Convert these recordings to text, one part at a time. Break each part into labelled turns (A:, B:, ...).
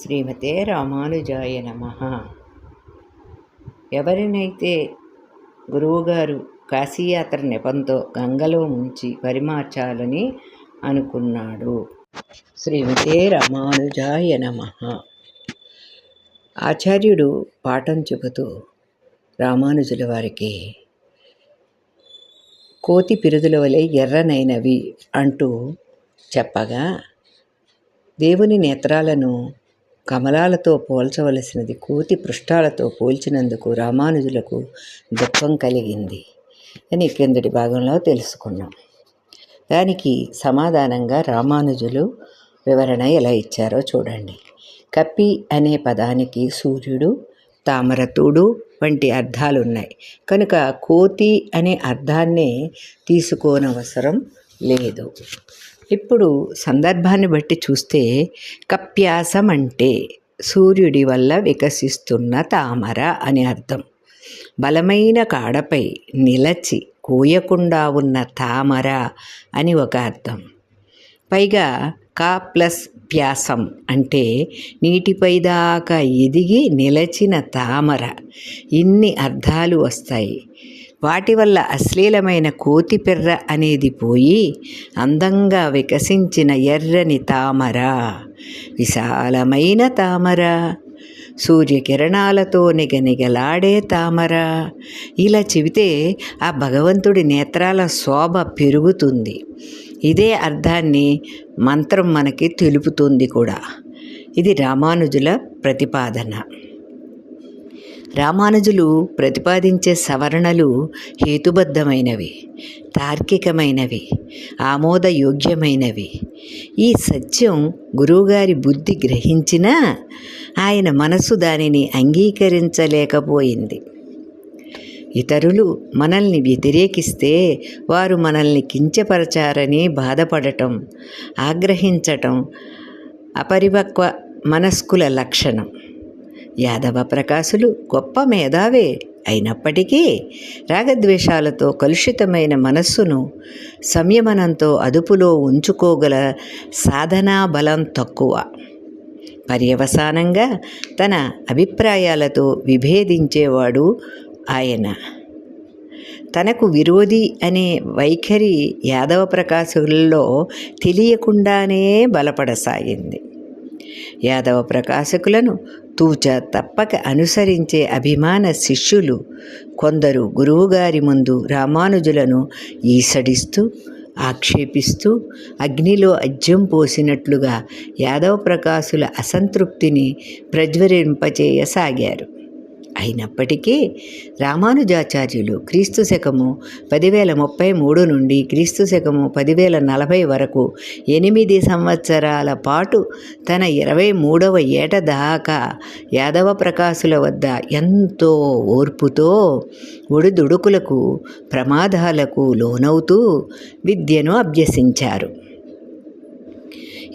A: శ్రీమతే రామానుజాయ నమ. ఎవరినైతే గురువుగారు కాశీయాత్ర నెపంతో గంగలో ముంచి పరిమార్చాలని అనుకున్నాడు శ్రీమతే రామానుజాయ నమ. ఆచార్యుడు పాఠం చెబుతూ రామానుజుల వారికి కోతి పిరుదుల వలె ఎర్రనైనవి అంటూ చెప్పగా దేవుని నేత్రాలను కమలాలతో పోల్చవలసినది కోతి పృష్ఠాలతో పోల్చినందుకు రామానుజులకు దుఃఖం కలిగింది. అని కిందటి భాగంలో తెలుసుకున్నాం. దానికి సమాధానంగా రామానుజులు వివరణ ఎలా ఇచ్చారో చూడండి. కప్పి అనే పదానికి సూర్యుడు తామరతుడు వంటి అర్థాలు ఉన్నాయి కనుక కోతి అనే అర్థాన్నే తీసుకోనవసరం లేదు. ఇప్పుడు సందర్భాన్ని బట్టి చూస్తే కప్యాసం అంటే సూర్యుడి వల్ల వికసిస్తున్న తామర అని అర్థం. బలమైన కాడపై నిలచి కోయకుండా ఉన్న తామర అని ఒక అర్థం. పైగా కా ప్లస్ ప్యాసం అంటే నీటిపై దాకా ఎదిగి నిలచిన తామర. ఇన్ని అర్థాలు వస్తాయి. వాటి వల్ల అశ్లీలమైన కోతిపెర్ర అనేది పోయి అందంగా వికసించిన ఎర్రని తామర విశాలమైన తామర సూర్యకిరణాలతో నిగనిగలాడే తామర. ఇలా చెబితే ఆ భగవంతుడి నేత్రాల శోభ పెరుగుతుంది. ఇదే అర్థాన్ని మంత్రం మనకి తెలుపుతుంది కూడా. ఇది రామానుజుల ప్రతిపాదన. రామానుజులు ప్రతిపాదించే సవరణలు హేతుబద్ధమైనవి తార్కికమైనవి ఆమోదయోగ్యమైనవి. ఈ సత్యం గురువుగారి బుద్ధి గ్రహించినా ఆయన మనసు దానిని అంగీకరించలేకపోయింది. ఇతరులు మనల్ని వ్యతిరేకిస్తే వారు మనల్ని కించపరచారని బాధపడటం ఆగ్రహించటం అపరిపక్వ మనస్కుల లక్షణం. యాదవ ప్రకాశులు గొప్ప మేధావే అయినప్పటికీ రాగద్వేషాలతో కలుషితమైన మనస్సును సంయమనంతో అదుపులో ఉంచుకోగల సాధనా బలం తక్కువ. పర్యవసానంగా తన అభిప్రాయాలతో విభేదించేవాడు ఆయన. తనకు విరోధి అనే వైఖరి యాదవ ప్రకాశకులలో తెలియకుండానే బలపడసాగింది. యాదవ ప్రకాశకులను తూచ తప్పక అనుసరించే అభిమాన శిష్యులు కొందరు గురువుగారి ముందు రామానుజులను ఈసడిస్తూ ఆక్షేపిస్తూ అగ్నిలో అజ్యం పోసినట్లుగా యాదవ ప్రకాశుల అసంతృప్తిని ప్రజ్వరింపచేయసాగారు. అయినప్పటికీ రామానుజాచార్యులు క్రీస్తు శకము పదివేల ముప్పై మూడు నుండి క్రీస్తు శకము పదివేల నలభై వరకు ఎనిమిది సంవత్సరాల పాటు తన ఇరవై మూడవ ఏట దాకా యాదవ ప్రకాశుల వద్ద ఎంతో ఓర్పుతో ఒడిదుడుకులకు ప్రమాదాలకు లోనవుతూ విద్యను అభ్యసించారు.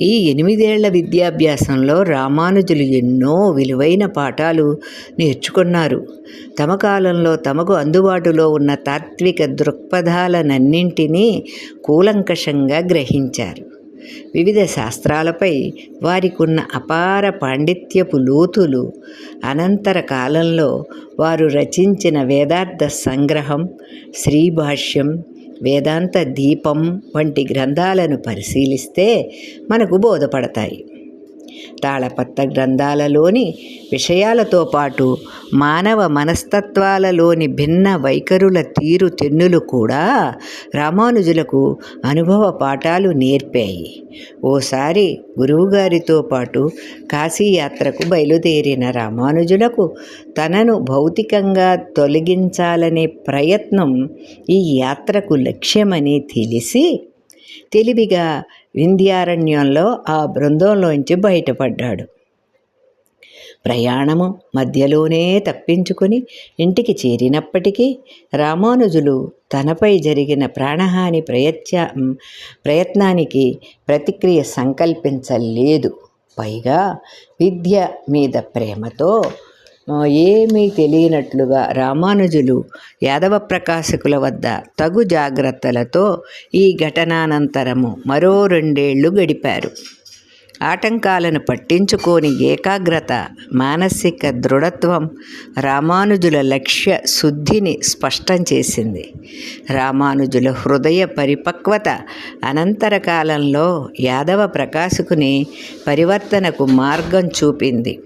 A: ఈ ఎనిమిదేళ్ళ విద్యాభ్యాసంలో రామానుజులు ఎన్నో విలువైన పాఠాలు నేర్చుకున్నారు. తమ కాలంలో తమకు అందుబాటులో ఉన్న తాత్విక దృక్పథాలనన్నింటినీ కూలంకషంగా గ్రహించారు. వివిధ శాస్త్రాలపై వారికున్న అపార పాండిత్యపు లోతులు అనంతర కాలంలో వారు రచించిన వేదార్థ సంగ్రహం శ్రీభాష్యం వేదాంత దీపం వంటి గ్రంథాలను పరిశీలిస్తే మనకు బోధపడతాయి. తాళపత్ర గ్రంథాలలోని విషయాలతో పాటు మానవ మనస్తత్వాలలోని భిన్న వైఖరుల తీరు తెన్నులు కూడా రామానుజులకు అనుభవ పాఠాలు నేర్పాయి ఓసారి గురువుగారితో పాటు కాశీయాత్రకు బయలుదేరిన రామానుజులకు తనను భౌతికంగా తొలగించాలనే ప్రయత్నం ఈ యాత్రకు లక్ష్యమని తెలిసి తెలివిగా వింధ్యారణ్యంలో ఆ బృందంలోంచి బయటపడ్డాడు. ప్రయాణము మధ్యలోనే తప్పించుకొని ఇంటికి చేరినప్పటికీ రామానుజులు తనపై జరిగిన ప్రాణహాని ప్రయత్య ప్రయత్నానికి ప్రతిక్రియ సంకల్పించలేదు. పైగా విద్య మీద ప్రేమతో ఏమీ తెలియనట్లుగా రామానుజులు యాదవ ప్రకాశకుల వద్ద తగు జాగ్రత్తలతో ఈ ఘటనానంతరము మరో రెండేళ్ళు గడిపారు. ఆటంకాలను పట్టించుకోని ఏకాగ్రత మానసిక దృఢత్వం రామానుజుల లక్ష్య శుద్ధిని స్పష్టం చేసింది. రామానుజుల హృదయ పరిపక్వత అనంతర కాలంలో యాదవ ప్రకాశకుని పరివర్తనకు మార్గం చూపింది.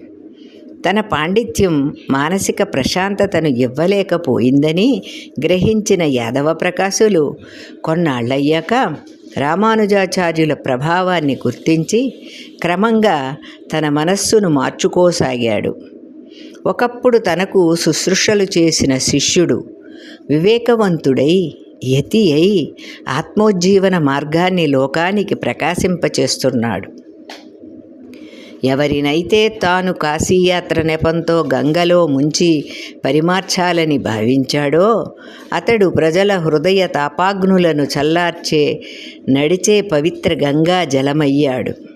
A: తన పాండిత్యం మానసిక ప్రశాంతతను ఇవ్వలేకపోయిందని గ్రహించిన యాదవ ప్రకాశులు కొన్నాళ్ళయ్యాక రామానుజాచార్యుల ప్రభావాన్ని గుర్తించి క్రమంగా తన మనస్సును మార్చుకోసాగాడు. ఒకప్పుడు తనకు శుశ్రూషలు చేసిన శిష్యుడు వివేకవంతుడై యతి అయి ఆత్మోజ్జీవన మార్గాన్ని లోకానికి ప్రకాశింపచేస్తున్నాడు. ఎవరినైతే తాను కాశీయాత్ర నెపంతో గంగలో ముంచి పరిమార్చాలని భావించాడో అతడు ప్రజల హృదయ తాపాగ్నులను చల్లార్చే నడిచే పవిత్ర గంగా జలమయ్యాడు.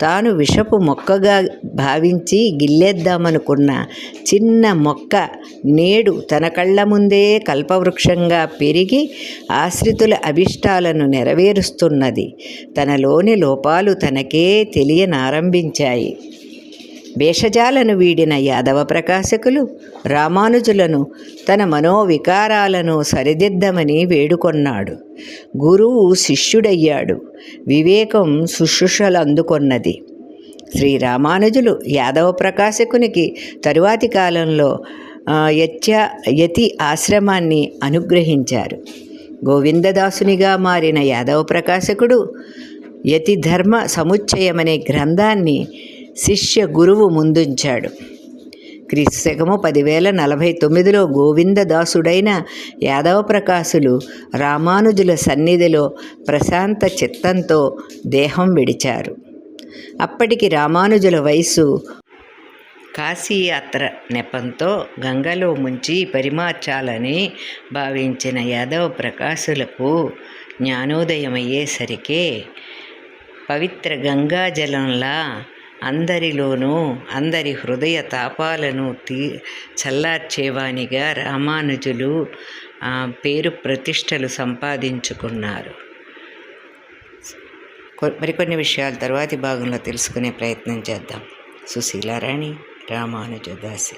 A: తాను విషపు మొక్కగా భావించి గిల్లేద్దామనుకున్న చిన్న మొక్క నేడు తన కళ్ళ ముందే కల్పవృక్షంగా పెరిగి ఆశ్రితుల అభిష్టాలను నెరవేరుస్తున్నది. తనలోని లోపాలు తనకే తెలియనారంభించాయి. భేషజాలను వీడిన యాదవ ప్రకాశకులు రామానుజులను తన మనోవికారాలను సరిదిద్దమని వేడుకొన్నాడు. గురువు శిష్యుడయ్యాడు. వివేకం శుశ్రూషలు అందుకొన్నది శ్రీ రామానుజులు యాదవ ప్రకాశకునికి తరువాతి కాలంలో యత్య యతి ఆశ్రమాన్ని అనుగ్రహించారు. గోవిందదాసునిగా మారిన యాదవ ప్రకాశకుడు యతి ధర్మ సముచ్చయమనే గ్రంథాన్ని శిష్య గురువు ముందుంచాడు. క్రీస్తుశకము పదివేల నలభై తొమ్మిదిలో గోవిందదాసుడైన యాదవ ప్రకాశులు రామానుజుల సన్నిధిలో ప్రశాంత చిత్తంతో దేహం విడిచారు. అప్పటికి రామానుజుల వయసు కాశీయాత్ర నెపంతో గంగలో ముంచి పరిమార్చాలని భావించిన యాదవ ప్రకాశులకు జ్ఞానోదయమయ్యేసరికే పవిత్ర గంగాజలంలా అందరిలోనూ అందరి హృదయ తాపాలను తీ చల్లార్చేవానిగా రామానుజులు పేరు ప్రతిష్టలు సంపాదించుకున్నారు. మరికొన్ని విషయాలు తర్వాతి భాగంలో తెలుసుకునే ప్రయత్నం చేద్దాం. సుశీలారాణి రామానుజదాసి